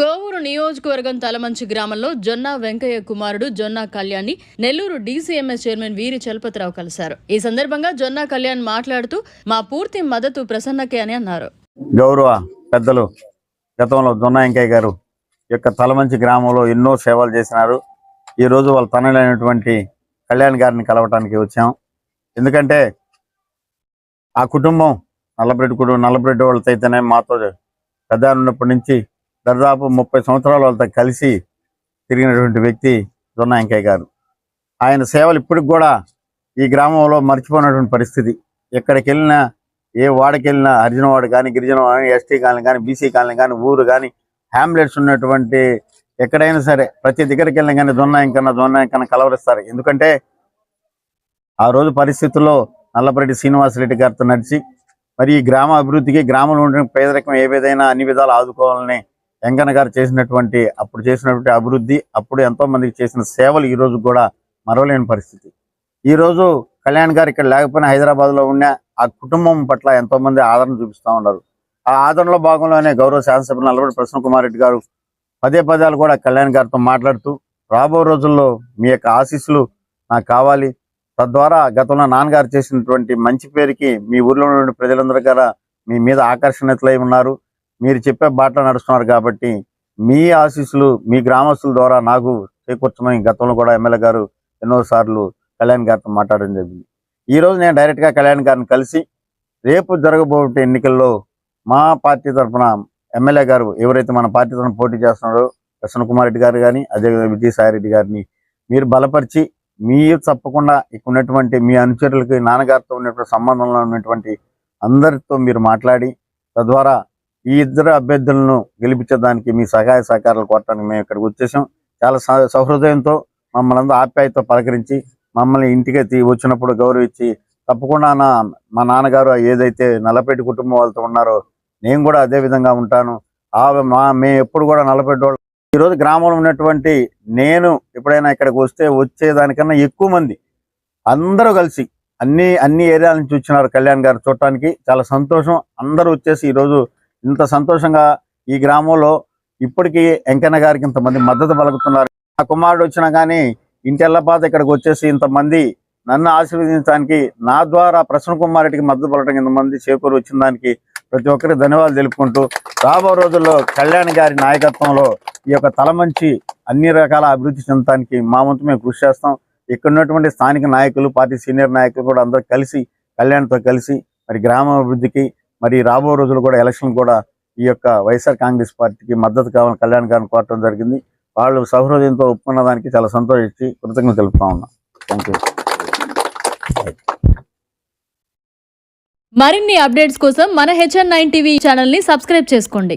కోవూరు నియోజకవర్గం తలమంచి గ్రామంలో జొన్న వెంకయ్య కుమారుడు జొన్న కళ్యాణ్ని నెల్లూరు డీసీఎంఎస్ చైర్మన్ వీరి చలపతిరావు కలిశారు. ఈ సందర్భంగా జొన్న కళ్యాణ్ మాట్లాడుతూ మా పూర్తి మద్దతు ప్రసన్నకే అని అన్నారు. గౌరవ పెద్దలు గతంలో జొన్న వెంకయ్య గారు యొక్క తలమంచి గ్రామంలో ఎన్నో సేవలు చేసినారు. ఈ రోజు వాళ్ళ తనలైనటువంటి కళ్యాణ్ గారిని కలవటానికి వచ్చాం. ఎందుకంటే ఆ కుటుంబం నల్లబ్రెడ్డి కుటుంబం నల్లబ్రెడ్డి వాళ్ళతో అయితేనే మాతో పెద్ద ఉన్నప్పటి నుంచి దాదాపు ముప్పై సంవత్సరాల వాళ్ళతో కలిసి తిరిగినటువంటి వ్యక్తి దొన్నాయంకయ్య గారు. ఆయన సేవలు ఇప్పటికి కూడా ఈ గ్రామంలో మర్చిపోయినటువంటి పరిస్థితి. ఎక్కడికి వెళ్ళినా ఏ వాడకి వెళ్ళినా హరిజనవాడు కానీ గిరిజన కానీ ఎస్టీ కాలనీ కానీ బీసీ కాలనీ కానీ ఊరు కానీ హ్యామ్లెట్స్ ఉన్నటువంటి ఎక్కడైనా సరే ప్రతి దగ్గరికి వెళ్ళినా కానీ దొన్నాయంకన్నా దొన్నాయంకన్నా కలవరిస్తారు. ఎందుకంటే ఆ రోజు పరిస్థితుల్లో నల్లపరెడ్డి శ్రీనివాసరెడ్డి గారితో నడిచి మరి ఈ గ్రామ అభివృద్ధికి గ్రామంలో ఉండే పేదరికం ఏ విధంగా అన్ని విధాలు ఆదుకోవాలని వెంకన్న గారు చేసినటువంటి అప్పుడు చేసినటువంటి అభివృద్ధి అప్పుడు ఎంతో మందికి చేసిన సేవలు ఈ రోజు కూడా మరవలేని పరిస్థితి. ఈ రోజు కళ్యాణ్ గారు ఇక్కడ లేకపోయినా హైదరాబాద్లో ఉన్న ఆ కుటుంబం పట్ల ఎంతో మంది ఆదరణ చూపిస్తా ఉన్నారు. ఆ ఆదరణలో భాగంలోనే గౌరవ శాసనసభ్యులు నల్లబడి ప్రసన్న కుమార్ రెడ్డి గారు పదే పదాలు కూడా కళ్యాణ్ గారితో మాట్లాడుతూ రాబో రోజుల్లో మీ యొక్క ఆశీస్సులు నాకు కావాలి. తద్వారా గతంలో నాన్నగారు చేసినటువంటి మంచి పేరుకి మీ ఊర్లో ఉన్న ప్రజలందరూ కూడా మీ మీద ఆకర్షణీయతలై ఉన్నారు. మీరు చెప్పే బాటలో నడుస్తున్నారు కాబట్టి మీ ఆశీస్సులు మీ గ్రామస్తుల ద్వారా నాకు చేకూర్చమని గతంలో కూడా ఎమ్మెల్యే గారు ఎన్నో సార్లు కళ్యాణ్ గారితో మాట్లాడడం జరిగింది. ఈ రోజు నేను డైరెక్ట్గా కళ్యాణ్ గారిని కలిసి రేపు జరగబోయే ఎన్నికల్లో మా పార్టీ తరఫున ఎమ్మెల్యే గారు ఎవరైతే మన పార్టీ తరఫున పోటీ చేస్తున్నారో ప్రసన్న కుమార్ రెడ్డి గారు కానీ అదేవిధంగా విజయసాయి రెడ్డి గారిని మీరు బలపరిచి మీరు తప్పకుండా ఇక్కడ ఉన్నటువంటి మీ అనుచరులకి నాన్నగారితో ఉన్నటువంటి సంబంధంలో ఉన్నటువంటి అందరితో మీరు మాట్లాడి తద్వారా ఈ ఇద్దరు అభ్యర్థులను గెలిపించడానికి మీ సహాయ సహకారాలు కోరటానికి మేము ఇక్కడికి వచ్చేసాం. చాలా సహృదయంతో మమ్మల్ని అందరూ ఆప్యాయతో పలకరించి మమ్మల్ని ఇంటికి తీ- వచ్చినప్పుడు గౌరవించి తప్పకుండా నా మా నాన్నగారు ఏదైతే నల్లపేటి కుటుంబం వాళ్ళతో ఉన్నారో నేను కూడా అదే విధంగా ఉంటాను. ఆ మా మేము ఎప్పుడు కూడా నల్లపేట వాళ్ళు. ఈరోజు గ్రామంలో ఉన్నటువంటి నేను ఎప్పుడైనా ఇక్కడికి వస్తే వచ్చేదానికన్నా ఎక్కువ మంది అందరూ కలిసి అన్ని అన్ని ఏరియాల నుంచి వచ్చినారు కళ్యాణ్ గారు చూడటానికి. చాలా సంతోషం. అందరూ వచ్చేసి ఈరోజు ఇంత సంతోషంగా ఈ గ్రామంలో ఇప్పటికీ వెంకన్న గారికి ఇంతమంది మద్దతు పలుకుతున్నారు. నా కుమారుడు వచ్చినా కానీ ఇంటెల్లపాత ఇక్కడికి వచ్చేసి ఇంతమంది నన్ను ఆశీర్వదించడానికి నా ద్వారా ప్రసన్న కుమార్ రెడ్డికి మద్దతు పలకడం ఇంతమంది చేకూరు వచ్చిన దానికి ప్రతి ఒక్కరికి ధన్యవాదాలు తెలుపుకుంటూ రాబో రోజుల్లో కళ్యాణ్ గారి నాయకత్వంలో ఈ యొక్క తలమంచి అన్ని రకాల అభివృద్ధి చెందడానికి మా వంతు మేము కృషి చేస్తాం. ఇక్కడ ఉన్నటువంటి స్థానిక నాయకులు పార్టీ సీనియర్ నాయకులు కూడా అందరూ కలిసి కళ్యాణ్తో కలిసి మరి గ్రామ అభివృద్ధికి మరి రాబో రోజులు కూడా ఎలక్షన్ కూడా ఈ యొక్క వైఎస్ఆర్ కాంగ్రెస్ పార్టీకి మద్దతు కావాలని కళ్యాణ్ గారిని కోరటం జరిగింది. వాళ్ళు సౌహృదయంతో ఒప్పుకున్న దానికి చాలా సంతోషించి కృతజ్ఞత తెలుపుతా ఉన్నా. థ్యాంక్ మరిన్ని అప్డేట్స్ కోసం మన హెచ్ఎన్ నైన్ టీవీ ఛానల్ని సబ్స్క్రైబ్ చేసుకోండి.